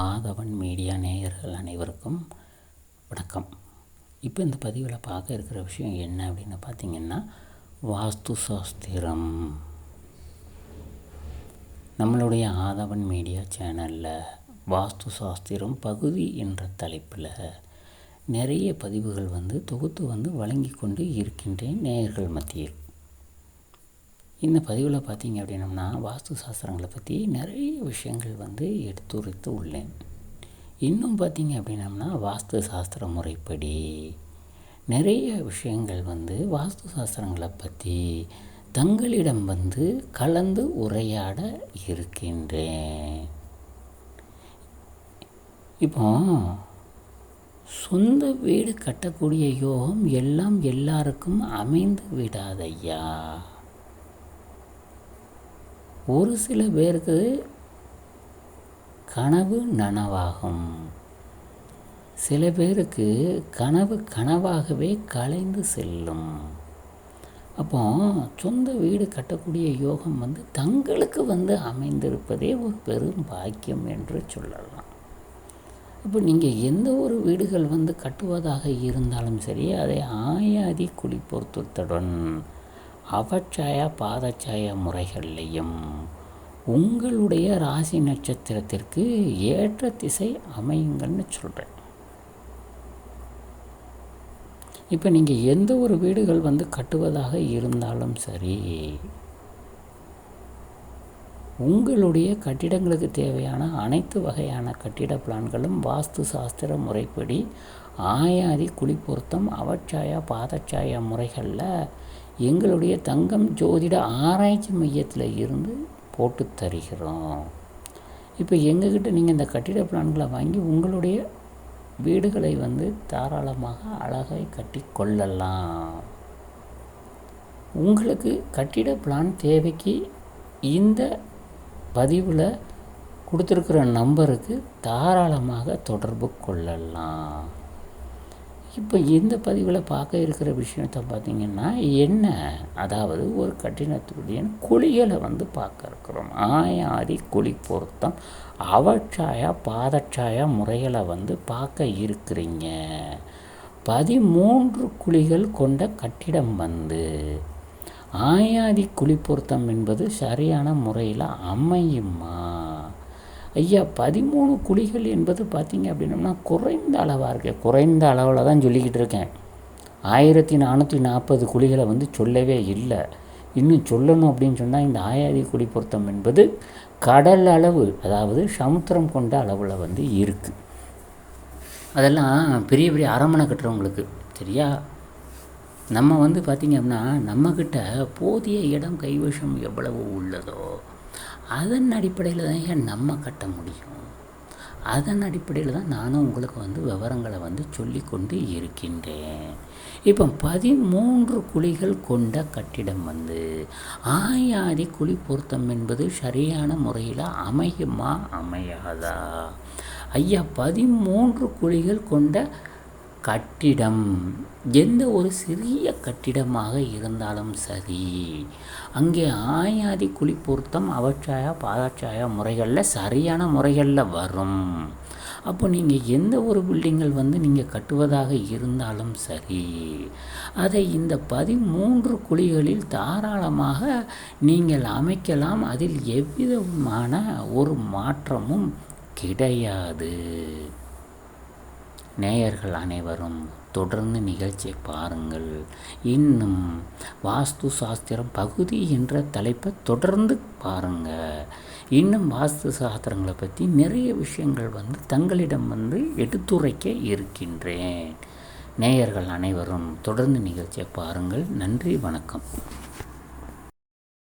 ஆதவன் media நேயர்கள் அனைவருக்கும் வணக்கம். இப்போ இந்த பதிவில் பார்க்க இருக்கிற விஷயம் என்ன அப்படின்னு பார்த்தீங்கன்னா வாஸ்து சாஸ்திரம். நம்மளுடைய ஆதவன் மீடியா சேனலில் வாஸ்து சாஸ்திரம் பகுதி என்ற தலைப்பில் நிறைய பதிவுகள் வந்து தொகுத்து வந்து வழங்கி கொண்டு இருக்கின்றேன் நேயர்கள் மத்தியில். இந்த பதிவில் பார்த்தீங்க அப்படின்னம்னா வாஸ்து சாஸ்திரங்களை பற்றி நிறைய விஷயங்கள் வந்து எடுத்துரைத்து உள்ளேன். இன்னும் பார்த்தீங்க அப்படின்னம்னா வாஸ்து சாஸ்திர முறைப்படி நிறைய விஷயங்கள் வந்து வாஸ்து சாஸ்திரங்களை பற்றி தங்களிடம் வந்து கலந்து உரையாட இருக்கின்றேன். இப்போ சொந்த வீடு கட்டக்கூடிய யோகம் எல்லாம் எல்லாருக்கும் அமைந்து விடாதையா ஒரு சில பேருக்கு கனவு நனவாகும். சில பேருக்கு கனவு கனவாகவே கலைந்து செல்லும். அப்போ சொந்த வீடு கட்டக்கூடிய யோகம் வந்து தங்களுக்கு வந்து அமைந்திருப்பதே ஒரு பெரும் பாக்கியம் என்று சொல்லலாம். அப்போ நீங்கள் எந்த ஒரு வீடுகள் வந்து கட்டுவதாக இருந்தாலும் சரி அதை ஆயாதி குழி பொருத்தத்துடன் அவச்சாய பாதச்சாய முறைகள்லையும் உங்களுடைய ராசி நட்சத்திரத்திற்கு ஏற்ற திசை அமையுங்கள்னு சொல்கிறேன் இப்போ நீங்கள் எந்த ஒரு வீடுகள் வந்து கட்டுவதாக இருந்தாலும் சரி உங்களுடைய கட்டிடங்களுக்கு தேவையான அனைத்து வகையான கட்டிட பிளான்களும் வாஸ்து சாஸ்திர முறைப்படி ஆயாதி குழி பொருத்தம் அவச்சாயா பாதச்சாயா முறைகளில் எங்களுடைய தங்கம் ஜோதிட ஆராய்ச்சி மையத்தில் இருந்து போட்டு தருகிறோம். இப்போ எங்ககிட்ட நீங்கள் இந்த கட்டிட பிளான்களை வாங்கி உங்களுடைய வீடுகளை வந்து தாராளமாக அழகாய் கட்டி கொள்ளலாம். உங்களுக்கு கட்டிட பிளான் தேவைக்கு இந்த பதிவில் கொடுத்துருக்குற நம்பருக்கு தாராளமாக தொடர்பு கொள்ளலாம். இப்போ இந்த பதிவில் பார்க்க இருக்கிற விஷயத்தை பார்த்திங்கன்னா என்ன? அதாவது ஒரு கட்டினத்துடைய குழிகளை வந்து பார்க்க இருக்கிறோம். ஆயாதி குழி பொருத்தம். அவச்சாயா பாதச்சாயா முறைகளை வந்து பார்க்க இருக்கிறீங்க. பதிமூன்று குழிகள் கொண்ட கட்டிடம் வந்து ஆயாதி குழி பொருத்தம் என்பது சரியான முறையில் அமையுமா? ஐயா பதிமூணு குழிகள் என்பது பார்த்திங்க அப்படின்னம்னா குறைந்த அளவாக இருக்குது குறைந்த அளவில் தான் சொல்லிக்கிட்டு இருக்கேன். ஆயிரத்தி நானூற்றி நாற்பது குழிகளை வந்து சொல்லவே இல்லை. இன்னும் சொல்லணும் அப்படின்னு சொன்னால் இந்த ஆயாதி குழி பொருத்தம் என்பது கடல் அளவு அதாவது சமுத்திரம் கொண்ட அளவில் வந்து இருக்குது அதெல்லாம் பெரிய பெரிய அரமனை கட்டுறவங்களுக்கு சரியா? நம்ம வந்து பார்த்திங்க அப்படின்னா நம்மக்கிட்ட போதிய இடம் கைவசம் எவ்வளவு உள்ளதோ அதன் அடிப்படையில் தான் ஏன் நம்ம கட்ட முடியும்? அதன் அடிப்படையில் தான் நானும் உங்களுக்கு வந்து விவரங்களை வந்து சொல்லி கொண்டு இருக்கின்றேன். இப்போ பதிமூன்று குழிகள் கொண்ட கட்டிடம் வந்து ஆயாதி குழி பொருத்தம் என்பது சரியான முறையில் அமையுமா? அமையாதா? ஐயா பதிமூன்று குழிகள் கொண்ட கட்டிடம். எந்த ஒரு சிறிய கட்டிடமாக இருந்தாலும் சரி அங்கே ஆயாதி குழி பொருத்தம் அவச்சாயா பாதாச்சாயா முறைகளில் சரியான முறைகளில் வரும். அப்போ நீங்கள் எந்த ஒரு பில்டிங்கள் வந்து நீங்கள் கட்டுவதாக இருந்தாலும் சரி அதை இந்த பதிமூன்று குழிகளில் தாராளமாக நீங்கள் அமைக்கலாம். அதில் எவ்விதமான ஒரு மாற்றமும் கிடையாது. நேயர்கள் அனைவரும் தொடர்ந்து நிகழ்ச்சியை பாருங்கள். இன்னும் வாஸ்து சாஸ்திரம் பகுதி என்ற தலைப்பை தொடர்ந்து பாருங்கள். இன்னும் வாஸ்து சாஸ்திரங்களை பற்றி நிறைய விஷயங்கள் வந்து தங்களிடம் வந்து எடுத்துரைக்க இருக்கின்றேன். நேயர்கள் அனைவரும் தொடர்ந்து நிகழ்ச்சியை பாருங்கள். நன்றி வணக்கம்.